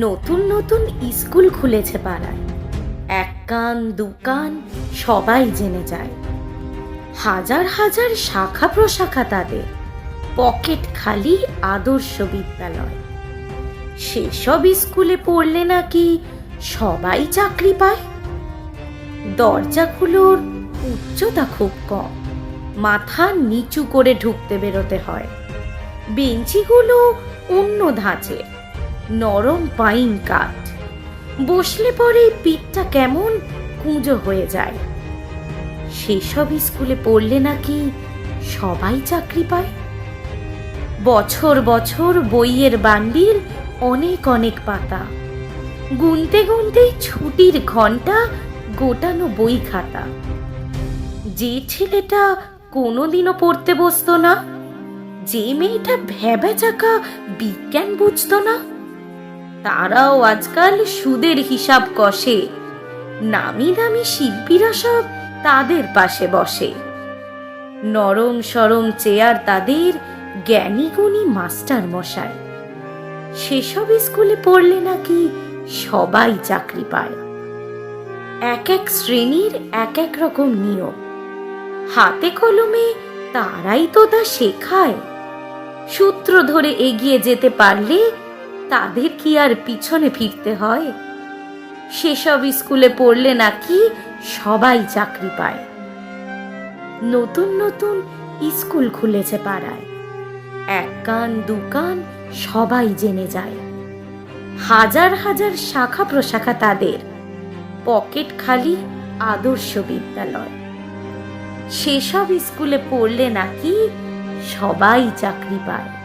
নতুন নতুন স্কুল খুলেছে পাড়ায়। এক কান, দু কান, সবাই জেনে যায়। হাজার হাজার শাখা প্রশাখা তাদের, পকেট খালি আদর্শ বিদ্যালয়। সেসব স্কুলে পড়লে নাকি সবাই চাকরি পায়? দরজাগুলোর উচ্চতা খুব কম, মাথা নিচু করে ঢুকতে বেরোতে হয়। বেঞ্চিগুলো অন্য ধাঁচে নরম পাইন কাঠ। বসলে পরে পিঠটা কেমন কুঁজো হয়ে যায়। সেসব স্কুলে পড়লে নাকি সবাই চাকরি পায়। বছর বছর বইয়ের বান্ডিল অনেক অনেক পাতা। গুনতে গুনতে ছুটির ঘণ্টা গোটানো বই খাতা। যে ছেলেটা কোনোদিনও পড়তে বসতো না, যে মেয়েটা ভ্যাবা চাকা বিজ্ঞান বুঝতো না। তারাও আজকাল সুদের হিসাব কষে। নামি দামি শিল্পীরা সব তাদের পাশে বসে। নরম সরম চেয়ার তাদের জ্ঞানী গুণী মাস্টার মশাই। সেসব স্কুলে পড়লে নাকি সবাই চাকরি পায়। এক এক শ্রেণির এক এক রকম নিয়ম। হাতে কলমে তারাই তো তা শেখায়। সূত্র ধরে এগিয়ে যেতে পারলে তাদের কি আর পিছনে ফিরতে হয়? সেসব স্কুলে পড়লে নাকি সবাই চাকরি পায়। নতুন নতুন স্কুল খুলেছে পাড়ায়। এক কান, দু কান সবাই জেনে যায়। হাজার হাজার শাখা প্রশাখা তাদের। পকেট খালি আদর্শ বিদ্যালয়। সেসব স্কুলে পড়লে নাকি সবাই চাকরি পায়।